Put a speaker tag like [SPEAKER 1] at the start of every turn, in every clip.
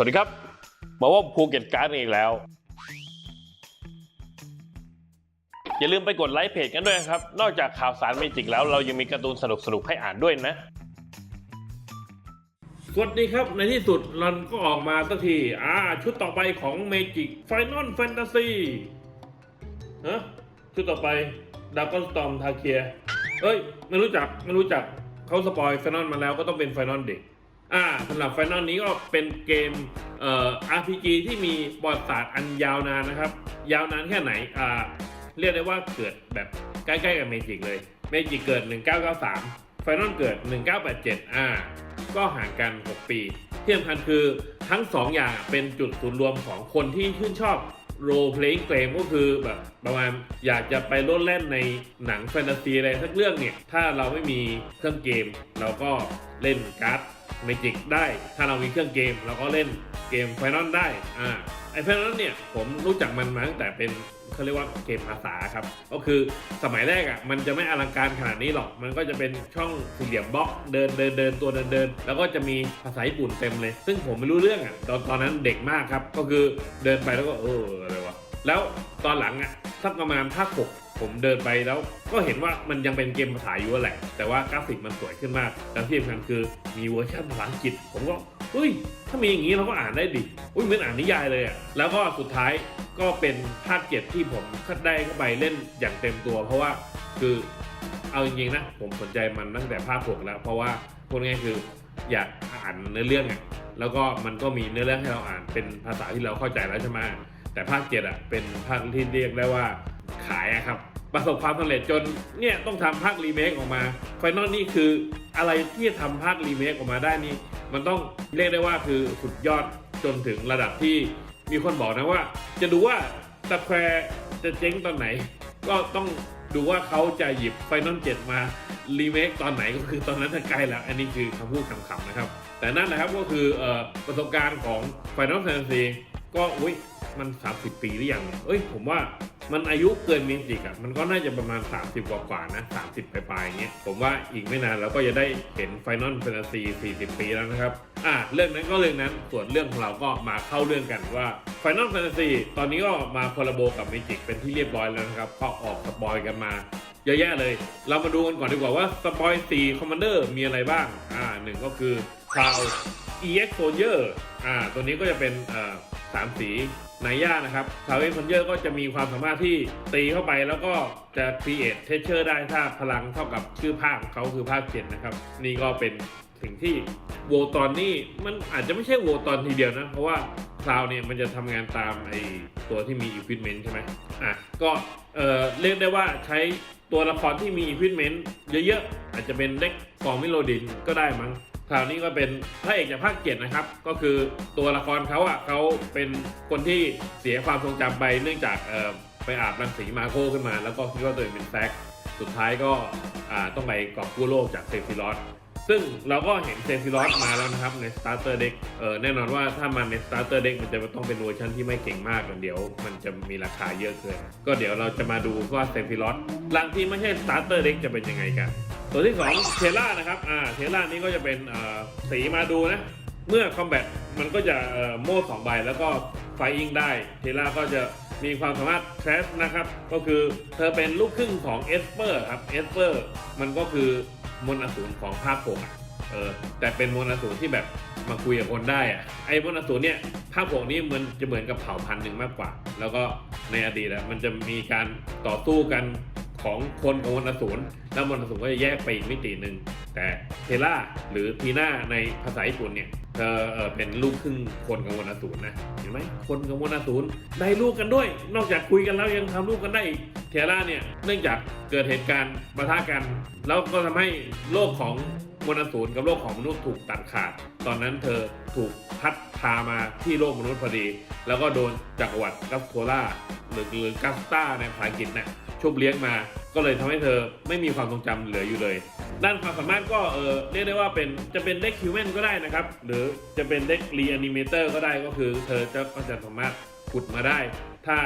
[SPEAKER 1] สวัสดีครับ มาว่าภูเก็ตการ์ดอีกแล้ว อย่าลืมไปกดไลค์เพจกันด้วยนะครับ นอกจากข่าวสารเมจิกแล้วเรายังมีการ์ตูนสนุกๆให้อ่านด้วยนะ สวัสดีครับในที่สุดรันก็ออกมาสักที อ่า ชุดต่อไปของ Magic Final Fantasy ฮะชุดต่อไปด a ก o n Storm ทาเคียเอ้ย ไม่รู้จัก ไม่รู้จักเขาสปอยไฟนอลมาแล้วก็ต้องเป็นไฟนอลเด็ก อ่าสำหรับไฟนอลนี้ก็เป็นเกมเอ่อ RPG ที่มีประวัติศาสตร์อันยาวนานนะครับ ยาวนานแค่ไหนอ่าเรียกได้ว่าเกิดแบบใกล้ๆกับเมจิกเลยเมจิกเกิด 1993ไฟนอลเกิด 1987อ่าก็ห่างกัน 6 ปีที่สำคัญคือทั้ง 2 อย่างเป็นจุดศูนย์รวมของคนที่ชื่นชอบโรลเพล i ์เกมก็คือแบบประมาณอยากจะไปโลดแล่นในหนังแฟนตาซีอะไรสักเรื่องเนี่ย ถ้าเราไม่มีเครื่องเกม เราก็เล่นการ์ด เมจิกได้ ถ้าเรามีเครื่องเกม เราก็เล่นเกมไฟนอลได้ อ่า ไอไฟนอลเนี่ย ผมรู้จักมันมาตั้งแต่เป็นเขาเรียกว่าเกมภาษาครับ ก็คือสมัยแรกอะ มันจะไม่อลังการขนาดนี้หรอก มันก็จะเป็นช่องสี่เหลี่ยมบล็อกเดินเดินเดินตัวเดินเดินแล้วก็จะมีภาษาญี่ปุ่นเต็มเลย ซึ่งผมไม่รู้เรื่องอะ ตอนตอนนั้นเด็กมากครับ ก็คือเดินไปแล้วก็เอออะไรวะ แล้วตอนหลังอะสักประมาณภาคหก ผมเดินไปแล้วก็เห็นว่ามันยังเป็นเกมภาษาอยู่แหละ แต่ว่ากราฟิกมันสวยขึ้นมากแล้วที่สำคัญคือมีเวอร์ชันภาษาอังกฤษ ผมก็เฮ้ย ถ้ามีอย่างนี้เราก็อ่านได้ดิอุ้ยเหมือนอ่านนิยายเลยอะแล้วก็สุดท้ายก็เป็นภาคเจ็ดที่ผมได้เข้าไปเล่นอย่างเต็มตัว เพราะว่าคือเอาจริงๆนะ ผมสนใจมันตั้งแต่ภาคหกแล้ว เพราะว่าพูดง่ายๆคืออยากอ่านเนื้อเรื่องอะแล้วก็มันก็มีเนื้อเรื่องให้เราอ่านเป็นภาษาที่เราเข้าใจแล้วใช่ไหมแต่ภาคเจ็ดอะเป็นภาคที่เรียกได้ว่า ขายอะครับ ประสบความสำเร็จจนเนี่ยต้องทำภาครีเมคออกมาไฟนอลนี่คืออะไรที่จะทำภาครีเมคออกมาได้นี่ มันต้องเรียกได้ว่าคือสุดยอดจนถึงระดับที่มีคนบอกนะว่า จะดูว่าสแควร์จะเจ๊งตอนไหน ก็ต้องดูว่าเขาจะหยิบไฟนอล7มารีเมคตอนไหนก็คือตอนนั้นใกล้แล้ว อันนี้คือคำพูดคำๆนะครับ แต่นั่นแหละครับก็คือเอ่อประสบการณ์ของ Final Fantasy ก็อุ้ย มัน 30 ปีหรือยังเนี่ยเอ้ยผมว่ามันอายุเกินเมจิกอะมันก็น่าจะประมาณ 30 กว่ากว่านะ 30 ปลายๆเงี้ยผมว่าอีกไม่นานเราก็จะได้เห็น Final Fantasy 40 ปีแล้วนะครับ อะเรื่องนั้นก็เรื่องนั้นส่วนเรื่องของเราก็มาเข้าเรื่องกันว่า Final Fantasy ตอนนี้ก็มาคอลลาโบกับเมจิกเป็นที่เรียบร้อยแล้วนะครับก็ออกสปอยกันมาเยอะแยะเลย เรามาดูกันก่อนดีกว่าว่าสปอย4 Commander มีอะไรบ้าง อ่าหนึ่งก็คือ Cloud EX Soldier อ่า ตัวนี้ก็จะเป็นเอ่อ สามสีนายย่านะครับ Cloud EX Soldier ก็จะมีความสามารถที่ตีเข้าไปแล้วก็จะ create texture ได้ถ้าพลังเท่ากับชื่อภาคของเขาคือภาคเจ็ดนะครับ นี่ก็เป็นสิ่งที่โวตอนนี่มันอาจจะไม่ใช่โวตอนทีเดียวนะ เพราะว่าคลาวเนี่ยมันจะทำงานตามไอตัวที่มี equipment ใช่ไหมอะก็เออเรียกได้ว่าใช้ตัวละครที่มี equipment เยอะๆ อาจจะเป็นเด็กฟอร์มิโลดินก็ได้มั้ง คราวนี้ก็เป็นพระเอกจากภาคเจ็ดนะครับ ก็คือตัวละครเขาอะเขาเป็นคนที่เสียความทรงจำไปเนื่องจากเออไปอาบรังสีมาโคขึ้นมา แล้วก็คิดว่าตัวเองเป็นแซกสุดท้ายก็ต้องไปกอบกู้โลกจากเซฟิลอส ซึ่งเราก็เห็นเซฟิลอสมาแล้วนะครับใน Starter Deck เออแน่นอนว่าถ้ามันใน Starter Deck มันจะต้องเป็นเวอร์ชันที่ไม่เก่งมากเดี๋ยว มันจะมีราคาเยอะเกินก็เดี๋ยวเราจะมาดูว่าเซฟิลอสร่างที่ไม่ใช่ Starter Deck จะเป็นยังไงกันตัวที่สองเทล่านะครับอ่าเทล่านี่ก็จะเป็นสีมาดูนะเมื่อคอมแบทมันก็จะโม่สองใบแล้วก็ไฟอิงได้เทล่าก็จะมีความสามารถแคสนะครับ ก็คือเธอเป็นลูกครึ่งของเอสเปอร์ครับเอสเปอร์มันก็คือ มนอสูรของภาคผมอะเออแต่เป็นมนอสูรที่แบบมาคุยกับคนได้อะไอ้มนอสูรเนี่ยภาคผมนี่มันจะเหมือนกับเผ่าพันธุ์หนึ่งมากกว่า แล้วก็ในอดีตอะมันจะมีการต่อสู้กันของคนกับมนอสูรแล้วมนอสูรก็จะแยกไปอีกมิติหนึ่งแต่เทล่าหรือทีน่าในภาษาญี่ปุ่นเนี่ยเธอเออเป็นลูกครึ่งคนกับมนอสูรนะเห็นไหมคนกับมนอสูรได้ลูกกันด้วย นอกจากคุยกันแล้วยังทำลูกกันได้อีก เทล่าเนี่ยเนื่องจากเกิดเหตุการณ์ปะทะกัน แล้วก็ทำให้โลกของมนต์อสูรกับโลกของมนุษย์ถูกตัดขาด ตอนนั้นเธอถูกพัดพามาที่โลกมนุษย์พอดี แล้วก็โดนจักรวรรดิกัสโทล่าหรือหรือกัสตาในภาษาอังกฤษเนี่ยชุบเลี้ยงมา ก็เลยทำให้เธอไม่มีความทรงจำเหลืออยู่เลย ด้านความสามารถก็เออเรียกได้ว่าเป็นจะเป็นเด็กฮิวแมนก็ได้นะครับ หรือจะเป็นเด็กรีแอนิเมเตอร์ก็ได้ก็คือ เธอจะก็จะสามารถขุดมาได้ ถ้า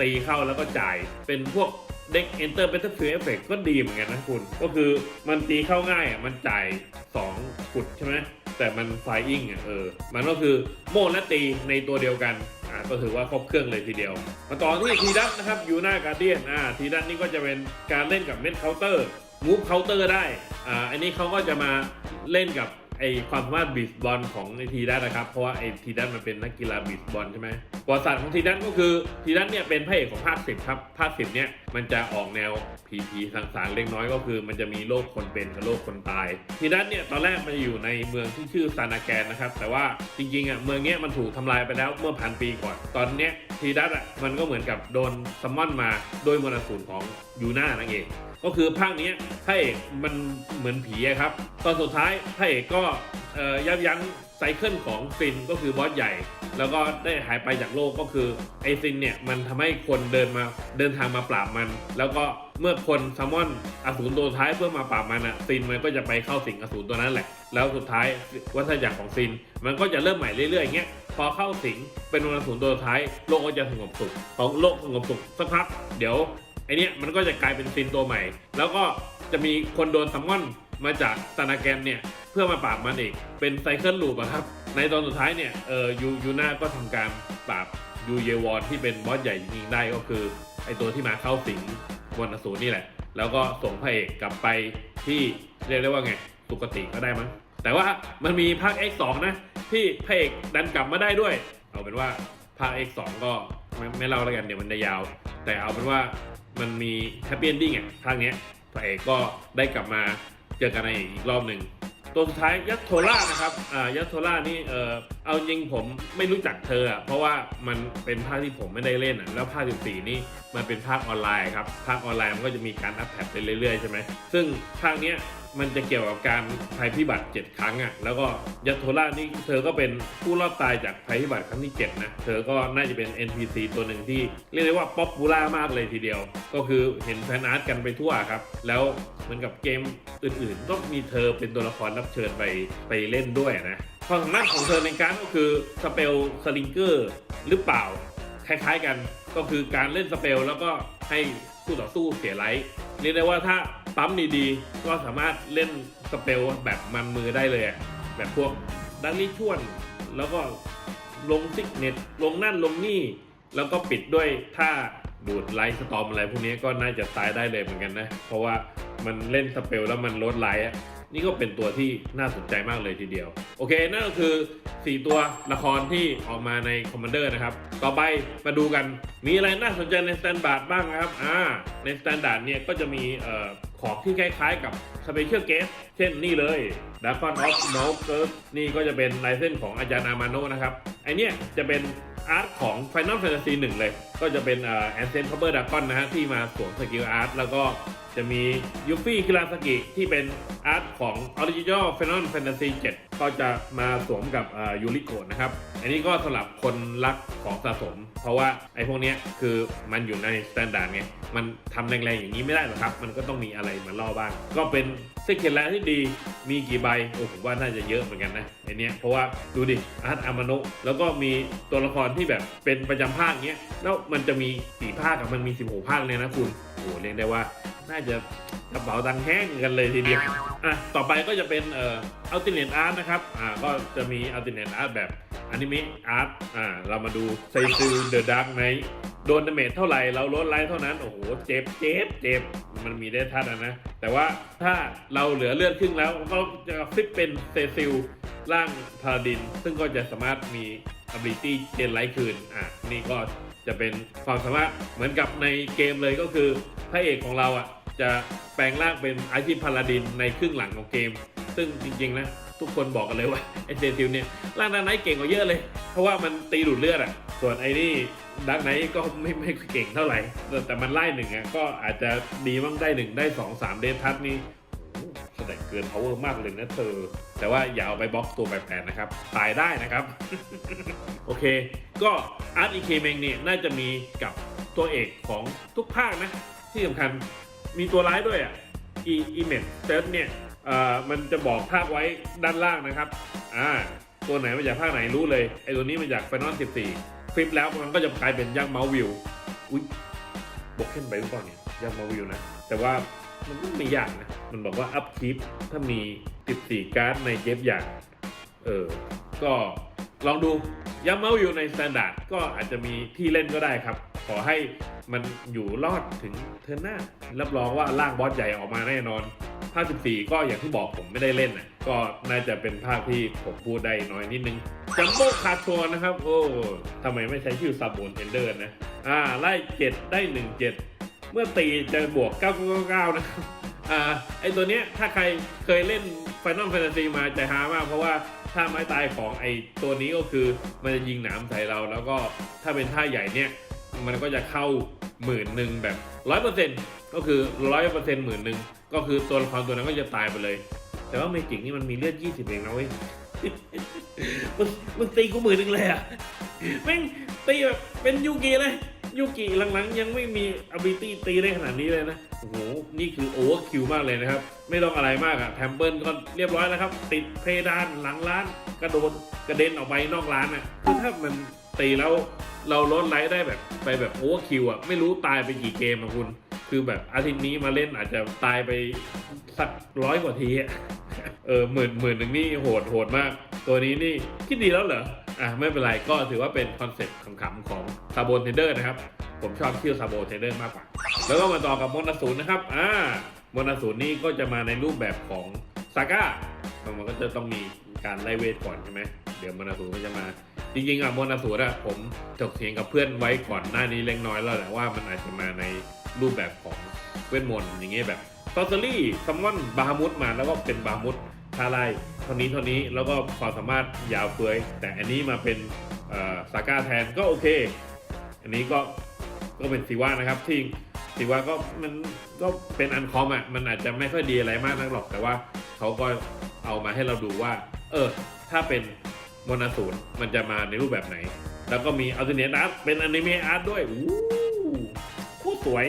[SPEAKER 1] ตีเข้าแล้วก็จ่ายเป็นพวกเด็ก Enter Battlefield Effect ก็ดีเหมือนกันนะคุณ ก็คือมันตีเข้าง่ายอะมันจ่าย2ขุดใช่ไหมแต่มันไฟอิงอะเออ มันก็คือโม่และตีในตัวเดียวกันอ่าก็ถือว่าครบเครื่องเลยทีเดียว มาต่อที่ทีดัตนะครับยูนาการเดียนอ่าทีดัตนี่ก็จะเป็นการเล่นกับเม็ดเคาน์เตอร์มูฟเคาน์เตอร์ได้อ่าอันนี้เขาก็จะมาเล่นกับ ไอความสามารถบีสบอลของไอทีดัตนะครับ เพราะว่าไอทีดัตมันเป็นนักกีฬาบีสบอลใช่ไหมประวัติศาสตร์ของทีดัตก็คือทีดัตเนี่ยเป็นพระเอกของภาคสิบครับภาคสิบเนี่ยมันจะออกแนวผีผีสางๆเล็กน้อยก็คือ มันจะมีโรคคนเป็นกับโรคคนตาย ทีดัตเนี่ยตอนแรกมันอยู่ในเมืองที่ชื่อซานาแกนนะครับ แต่ว่าจริงๆอะเมืองเนี้ยมันถูกทำลายไปแล้วเมื่อพันปีก่อน ตอนเนี้ยทีดัตอะมันก็เหมือนกับโดนซัมมอนมาโดยมวลสูรของยูน่านั่นเอง ก็คือภาคนี้พระเอกมันเหมือนผีครับ ตอนสุดท้ายพระเอกก็ยับยั้งไซเคิลของซินก็คือบอสใหญ่ แล้วก็ได้หายไปจากโลกก็คือไอซินเนี่ยมันทำให้คนเดินมาเดินทางมาปราบมัน แล้วก็เมื่อคนซัมมอนอสูรตัวท้ายเพื่อมาปราบมันอะซินมันก็จะไปเข้าสิงอสูรตัวนั้นแหละ แล้วสุดท้ายวัฏจักรของซิน มันก็จะเริ่มใหม่เรื่อยๆอย่างเงี้ยพอเข้าสิงเป็นอสูรตัวท้ายโลกก็จะสงบสุขของโลกสงบสุขสักพักเดี๋ยว ไอเนี้ยมันก็จะกลายเป็นซินตัวใหม่ แล้วก็จะมีคนโดนซัมมอนมาจากตานาแกนเนี่ยเพื่อมาปราบมันอีก เป็นไซเคิลลูปอะครับ ในตอนสุดท้ายเนี่ยเออยูยูน่าก็ทำการปราบยูเยวอนที่เป็นบอสใหญ่จริงได้ก็คือไอตัวที่มาเข้าสิงวรรณสูรนี่แหละ แล้วก็ส่งพระเอกกลับไปที่เรียกได้ว่าไงสุกติก็ได้มั้งแต่ว่ามันมีภาค X2 นะที่พระเอกดันกลับมาได้ด้วย เอาเป็นว่าภาค X2 ก็ไม่ไม่เล่าแล้วกันเดี๋ยวมันจะยาว แต่เอาเป็นว่า มันมีแฮปปี้เอนดิ้งอะภาคเนี้ยพระเอกก็ได้กลับมาเจอกันในอีกรอบหนึ่งตัวสุดท้ายยัตโทล่านะครับอ่ายัตโทล่านี่เออเอาจริงผมไม่รู้จักเธออะเพราะว่ามันเป็นภาคที่ผมไม่ได้เล่นอะแล้วภาค14นี่มันเป็นภาคออนไลน์ครับภาคออนไลน์มันก็จะมีการอัปเดตไปเรื่อยๆใช่ไหมซึ่งภาคเนี้ย มันจะเกี่ยวกับการภัยพิบัติ 7 ครั้งอะแล้วก็ยัตโทล่านี่เธอก็เป็นผู้รอดตายจากภัยพิบัติครั้งที่ 7 นะ เธอก็น่าจะเป็น NPC ตัวหนึ่งที่เรียกได้ว่าป๊อปปูล่ามากเลยทีเดียว ก็คือเห็นแฟนอาร์ตกันไปทั่วครับ แล้วเหมือนกับเกมอื่นๆ ก็มีเธอเป็นตัวละครรับเชิญไปไปเล่นด้วยนะความสามารถของเธอในการก็คือสเปลสลิงเกอร์หรือเปล่าคล้ายๆกันก็คือการเล่นสเปลแล้วก็ให้ คู่ต่อสู้เสียไลท์เรียกได้ว่าถ้าปั๊มดีๆ ก็สามารถเล่นสเปลแบบมันมือได้เลยอะแบบพวกดันลี่ชวน แล้วก็ลงซิกเน็ต ลงนั่นลงนี่ แล้วก็ปิดด้วยถ้าดูดไลท์สตอมอะไรพวกนี้ก็น่าจะตายได้เลยเหมือนกันนะ เพราะว่ามันเล่นสเปลแล้วมันลดไลท์ นี่ก็เป็นตัวที่น่าสนใจมากเลยทีเดียว โอเค นั่นก็คือ 4 ตัวละครที่ออกมาในคอมมานเดอร์นะครับ ต่อไปมาดูกัน มีอะไรน่าสนใจในสแตนดาร์ดบ้างนะครับ อ่า ในสแตนดาร์ดเนี่ยก็จะมีเอ่อของที่คล้ายๆกับสเปเชียลเกสเช่นนี่เลย d a ฟ o n of n o g u r นี่ก็จะเป็นลายเส้นของอาจารย์อามาโนนะครับไอเนี้ยจะเป็น อาร์ตของ Final Fantasy 1 เลย ก็จะเป็นเอ่อ Ancient Power Dragon นะฮะที่มาสวมสกิลอาร์ตแล้วก็จะมียูฟี่คิราสกิที่เป็นอาร์ตของ Original Final Fantasy 7 ก็จะมาสวมกับยูริโกะนะครับ อันนี้ก็สำหรับคนรักของสะสม เพราะว่าไอ้พวกนี้คือมันอยู่ในสแตนดาร์ดไง มันทำแรงๆอย่างนี้ไม่ได้หรอกครับ มันก็ต้องมีอะไรมาล่อบ้าง ก็เป็น เซกเคนแลที่ดีมีกี่ใบโอ้ผมว่าน่าจะเยอะเหมือนกันนะไอเนี้ยเพราะว่าดูดิอาร์ตอามาโนะแล้วก็มีตัวละครที่แบบเป็นประจำภาคเนี้ยแล้วมันจะมีกี่ภาคกับมันมี 16 ภาคเลยนะคุณโอ้เรียกได้ว่าน่าจะกระเป๋าตังค์แห้งกันเลยทีเดียวอะต่อไปก็จะเป็นเอ่ออัลติเนตอาร์ตนะครับอ่าก็จะมีอัลติเนตอาร์ตแบบอนิเมะอาร์ตอ่าเรามาดูไซซูเดอะดาร์กไนท์ โดนดาเมจเท่าไหร่เราลดไลท์เท่านั้น โอ้โห เจ็บเจ็บเจ็บมันมีได้ทัดนะ แต่ว่าถ้าเราเหลือเลือดครึ่งแล้วก็จะฟิปเป็นเซซิลร่างพาราดิน ซึ่งก็จะสามารถมี ability เจนไลท์คืน อะ นี่ก็จะเป็นความสามารถเหมือนกับในเกมเลยก็คือพระเอกของเราอะจะแปลงร่างเป็นไอทีพาลาดินในครึ่งหลังของเกม ซึ่งจริงๆนะ ทุกคนบอกกันเลยว่าไอเซซิลเนี่ยร่างดักไนท์เก่งกว่าเยอะเลย เพราะว่ามันตีดูดเลือดอะ ส่วนไอ้นี่ดักไนท์ก็ไม่ไม่เก่งเท่าไหร่ แต่มันไล่หนึ่งอะก็อาจจะดีมั่งได้หนึ่งได้สองสามเดททัศนี่แสดงเกิน power มากเลยนะเธอ แต่ว่าอย่าเอาไปบล็อกตัวแปลกๆนะครับ ตายได้นะครับ โอเค ก็อาร์ตอีเคเมงเนี่ยน่าจะมีกับตัวเอกของทุกภาคนะ ที่สำคัญมีตัวร้ายด้วยอะ e e m e t s e t เนี่ย อ่อมันจะบอกภาคไว้ด้านล่างนะครับอ่าตัวไหนมาจากภาคไหนรู้เลยไอตัวนี้มาจาก Final 14 ฟลิปแล้วมันก็จะกลายเป็นยักษ์เมาส์วิวอุ้ยบอกขึ้นไปหรือเปล่าเนี่ยยักษ์เมาส์วิวนะ แต่ว่ามันก็ไม่ยากนะ มันบอกว่าอัพคลิปถ้ามี 14 การ์ดในเย็บอย่าง เออ ก็ลองดูยังเมาอยู่ในสแตนดาร์ดก็อาจจะมีที่เล่นก็ได้ครับ ขอให้มันอยู่รอดถึงเทิร์นหน้ารับรองว่าร่างบอสใหญ่ออกมาแน่นอน ภาค 14 ก็อย่างที่บอกผมไม่ได้เล่นนะก็น่าจะเป็นภาคที่ผมพูดได้น้อยนิดนึงจัมโบ้คาทัวนะครับ โอ้ทำไมไม่ใช้ชื่อซาบูนเทนเดอร์นะ อ่า ไล่ 7 ได้ 1 7 เมื่อตีจะบวก 999 นะครับอ่าไอตัวเนี้ยถ้าใครเคยเล่น Final Fantasy มาใจฮามาก เพราะว่าถ้าไม้ตายของไอตัวนี้ก็คือมันจะยิงหนามใส่เรา แล้วก็ถ้าเป็นท่าใหญ่เนี่ย มันก็จะเข้า หมื่นหนึ่งแบบร้อยเปอร์เซ็นต์ก็คือร้อยเปอร์เซ็นต์หมื่นหนึ่งก็คือตัวละครตัวนั้นก็จะตายไปเลย แต่ว่าเมจิกนี่มันมีเลือดยี่สิบเองนะเว้ยมึงมึงตีกูหมื่นหนึ่งเลยอะแม่งตีแบบเป็นยูกิเลยยูกิหลังๆ ยังไม่มีอ b i ตี้ตีได้ขนาดนี้เลยนะโอ้โหนี่คือโอเวอร์คิวมากเลยนะครับ ไม่ต้องอะไรมากอะแทมเปิลก็เรียบร้อยแล้วครับ ติดเพดานหลังร้าน กระโดดกระเด็นออกไปนอกร้านอะคือถ้ามัน ตีแล้วเราลดไลท์ได้แบบไปแบบโอเวอร์คิวอะไม่รู้ตายไปกี่เกมอะคุณ คือแบบอาทิตย์นี้มาเล่นอาจจะตายไปสักร้อยกว่าทีอะเออหมื่นหมื่นหนึ่งนี่โหดโหดมาก ตัวนี้นี่คิดดีแล้วเหรออะไม่เป็นไรก็ถือว่าเป็นคอนเซ็ปต์ขำๆของซาโบนเทนเดอร์นะครับ ผมชอบชื่อซาโบเทนเดอร์มากกว่า แล้วก็มาต่อกับมอนศูนนะครับอ่ามอนศูนนี่ก็จะมาในรูปแบบของซาก้ามันก็จะต้องมีการไล่เวทก่อนใช่ไหมเดี๋ยวมอนศูนก็จะมา จริงๆอะมอนศูนย์อะผมถกเถียงกับเพื่อนไว้ก่อนหน้านี้เล็กน้อยแล้วแหละว่ามันอาจจะมาในรูปแบบของเวทมนต์อย่างเงี้ยแบบตอตเตอรี่ซัมมอนบาฮามุดมาแล้วก็เป็นบาฮามุดทาไลเท่านี้เท่านี้แล้วก็ความสามารถยาวเฟ้ยแต่อันนี้มาเป็นเอ่อซาก้าแทนก็โอเค อันนี้ก็ก็เป็นสีว่านะครับที่สีว่าก็มันก็เป็นอันคอมอะมันอาจจะไม่ค่อยดีอะไรมากนักหรอก แต่ว่าเขาก็เอามาให้เราดูว่า เออ ถ้าเป็น มนาศูนย์มันจะมาในรูปแบบไหน แล้วก็มีอัลเทเนตอาร์ตเป็นอนิเมะอาร์ตด้วยอู้คตรสวย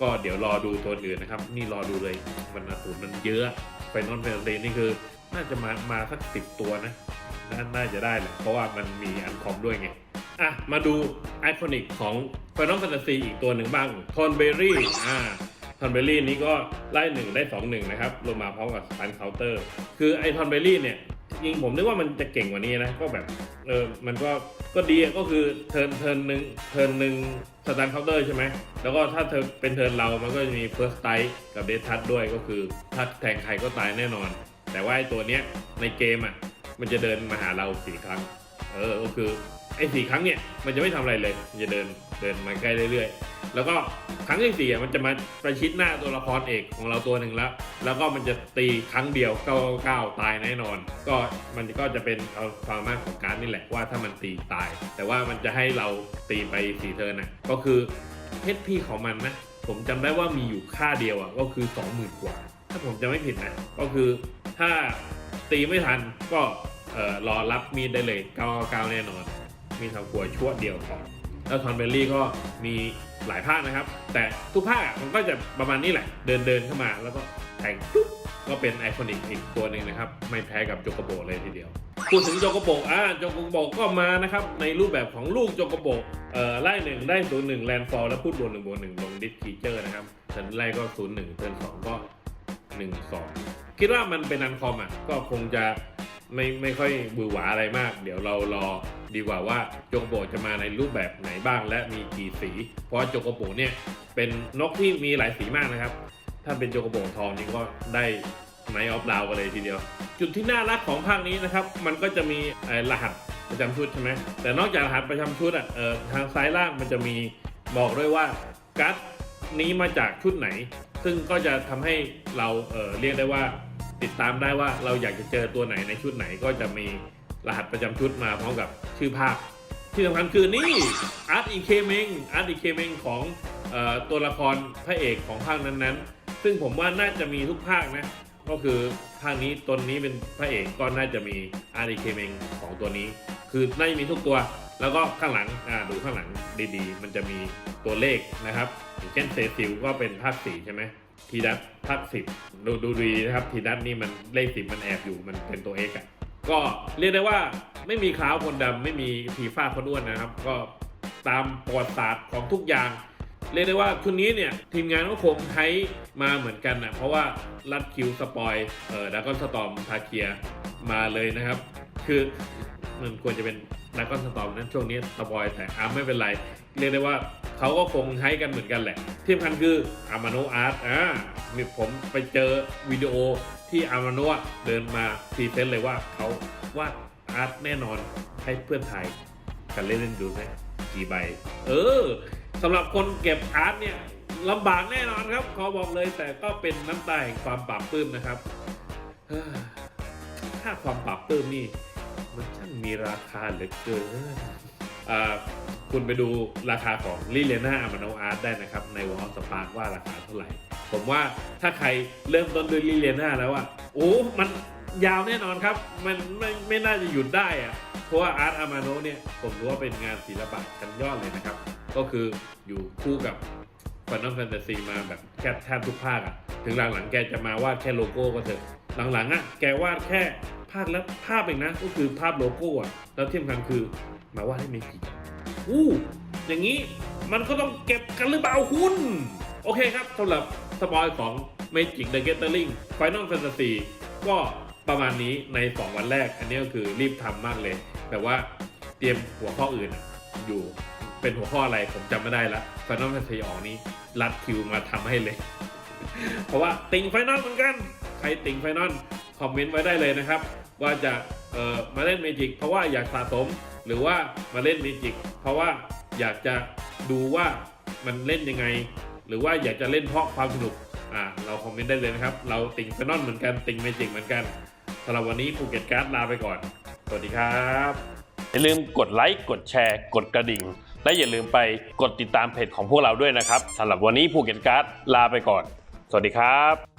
[SPEAKER 1] ก็เดี๋ยวรอดูตัวอื่นนะครับ นี่รอดูเลยมนอสูรมันเยอะไฟนอลเฟนเดนี่คือ น่าจะมามาสักสิบตัวนะน่าน่าจะได้แหละเพราะว่ามันมีอันคอมด้วยไงอะมาดูไอคอนิกของ Final Fantasy อีกตัวหนึ่งบ้างทอนเบอรี่อ่า ทอนเบอรี่นี้ก็ไล่หนึ่งได้สองหนึ่งนะครับลงมาพร้อมกับสตันเคาน์เตอร์ คือไอทอนเบอรี่เนี่ยจริงผมนึกว่ามันจะเก่งกว่านี้นะก็แบบเออมันก็ก็ดีอะก็คือเทิร์นเทิร์นหนึ่งเทิร์นหนึ่งสแตนเคาน์เตอร์ใช่ไหมแล้วก็ถ้าเธอเป็นเทิร์นเรามันก็จะมีเฟิร์สไ e กับเด t ทั c ด้วยก็คือถ้าแทงใครก็ตายแน่นอน แต่ว่าไอ้ตัวเนี้ยในเกมอะมันจะเดินมาหาเราสี่ครั้ง เออก็คือไอ้สี่ครั้งเนี่ยมันจะไม่ทำอะไรเลย มันจะเดินเดินมาใกล้เรื่อยๆ แล้วก็ครั้งที่สี่มันจะมาประชิดหน้าตัวละครเอกของเราตัวหนึ่งแล้ว แล้วก็มันจะตีครั้งเดียว999ตายแน่นอน ก็มันก็จะเป็นเอาความมากของการนี่แหละว่าถ้ามันตีตาย แต่ว่ามันจะให้เราตีไปสี่เทิร์นนะก็คือเพชรพี่ของมันนะผมจำได้ว่ามีอยู่ค่าเดียวอะก็คือ 20,000 กว่า ถ้าผมจะไม่ผิดนะ ก็คือถ้าตีไม่ทันก็เอ่อรอรับมีดได้เลย999 แน่นอน มีทางกลัวชั่วเดียวพอแล้วทอนเบลลี่ก็มี หลายภาคนะครับ แต่ทุกภาคมันก็จะประมาณนี้แหละ เดินเดินเข้ามาแล้วก็แทงปุ๊บก็เป็นไอคอนิกอีกตัวหนึ่งนะครับ ไม่แพ้กับโจโกโบเลยทีเดียวพูดถึงโจโกโบอ่าโจโกโบก็มานะครับ ในรูปแบบของลูกโจโกโบเอ่อไล่หนึ่งได้ศูนย์หนึ่งแลนฟอลและพูดบวกหนึ่งบวกหนึ่งลงดิสคีเจอร์นะครับเทิร์นแรกก็ศูนย์หนึ่งเทิร์นสองก็หนึ่งสองคิดว่ามันเป็นอันคอมอะก็คงจะ ไม่ไม่ค่อยบือหวาอะไรมาก เดี๋ยวเรารอดีกว่าว่าจโกโบจะมาในรูปแบบไหนบ้างและมีกี่สี เพราะจโกโบเนี่ยเป็นนกที่มีหลายสีมากนะครับ ถ้าเป็นจโกโบทองนี่ก็ได้ไนออฟดาวกันเลยทีเดียว จุดที่น่ารักของภาคนี้นะครับ มันก็จะมีรหัสประจำชุดใช่ไหมแต่นอกจากรหัสประจำชุดอะทางซ้ายล่างมันจะมีบอกด้วยว่าการ์ดนี้มาจากชุดไหน ซึ่งก็จะทำให้เราเเรียกได้ว่า ติดตามได้ว่าเราอยากจะเจอตัวไหนในชุดไหนก็จะมีรหัสประจำชุดมาพร้อมกับชื่อภาคที่สำคัญคือนี่อาร์ตอีเคเมงอาร์ตอีเคเมงของออตัวละครพระเอกของภาคนั้นๆ ซึ่งผมว่าน่าจะมีทุกภาคนะ ก็คือภาคนี้ตนนี้เป็นพระเอกก็น่าจะมีอาร์ตอีเคเมงของตัวนี้ คือน่าจะมีทุกตัว แล้วก็ข้างหลังอ่าดูข้างหลังดีๆ มันจะมีตัวเลขนะครับอย่างเช่นเซซิลก็เป็นภาคสี่ใช่ไหม ทีดัตภาคสิบดูดูดีนะครับ ทีดัตนี่มันเลขสิบมันแอบอยู่มันเป็นตัวเอกอะก็เรียกได้ว่าไม่มีขาวคนดำไม่มีผีฟ้าคนอ้วนนะครับ ก็ตามประวัติศาสตร์ของทุกอย่าง เรียกได้ว่าชุดนี้เนี่ย ทีมงานก็คงใช้มาเหมือนกันนะเพราะว่ารัดคิวสปอยเอ่อดักกอนสตอมทาเคียมาเลยนะครับ คือมันควรจะเป็นดากอนสตอมนั้นช่วงนี้สปอยแต่อาไม่เป็นไร เรียกได้ว่า เขาก็คงใช้กันเหมือนกันแหละ ที่สำคัญคืออามาโนอาร์ตอ่ามีผมไปเจอวิดีโอที่อามาโนะเดินมาพรีเซนต์เลยว่าเขาวาดอาร์ตแน่นอนให้เพื่อนไทยกันเล่นๆดูไหมกี่ใบ เออสำหรับคนเก็บอาร์ตเนี่ยลำบากแน่นอนครับ ขอบอกเลยแต่ก็เป็นน้ำตาแห่งความปราบปลื้มนะครับถ้าความปราบปลื้มนี่ มันช่างมีราคาเหลือเกิน คุณไปดูราคาของลิเลน่าอามาโนอาร์ตได้นะครับ ในวอลสปาร์กว่าราคาเท่าไหร่ ผมว่าถ้าใครเริ่มต้นด้วยลิเลน่าแล้วว่าโอ้ มันยาวแน่นอนครับ มันไม่ไม่น่าจะหยุดได้อะเพราะว่าอาร์ตอามาโนเนี่ยผมรู้ว่าเป็นงานศิลปะชั้นยอดเลยนะครับ ก็คืออยู่คู่กับฟันนอลแฟนตาซีมาแบบแค่แทบทุกภาคอะถึงหลังๆแกจะมาวาดแค่โลโก้ก็เถอะหลังๆอะแกวาดแค่ภาคละภาพเองนะก็คือภาพโลโก้อะแล้วที่สำคัญคือ มาวาดให้เมจิอู้อย่างนี้มันก็ต้องเก็บกันหรือเปล่าคุณ โอเคครับสำหรับสปอยของ Magic the Gathering Final Fantasy ก็ประมาณนี้ใน 2 วันแรก อันนี้ก็คือรีบทำมากเลย แต่ว่าเตรียมหัวข้ออื่นอยู่เป็นหัวข้ออะไรผมจำไม่ได้ละ Final Fantasy ออกนี้รัดคิวมาทำให้เลย เพราะว่าติงไฟนอลเหมือนกัน ใครติงไฟนอลคอมเมนต์ไว้ได้เลยนะครับ ว่าจะเอ่อมาเล่นเมจิกเพราะว่าอยากสะสม หรือว่ามาเล่นเมจิกเพราะว่าอยากจะดูว่ามันเล่นยังไง หรือว่าอยากจะเล่นเพราะความสนุกอ่าเราคอมเมนต์ได้เลยนะครับ เราติงไฟนอลเหมือนกันติงเมจิกเหมือนกันสำหรับวันนี้ภูเก็ตการ์ดลาไปก่อน สวัสดีครับ
[SPEAKER 2] อย่าลืมกดไลค์กดแชร์ กดกระดิ่ง และอย่าลืมไปกดติดตามเพจของพวกเราด้วยนะครับสำหรับวันนี้ภูเก็ตการ์ดลาไปก่อน สวัสดีครับ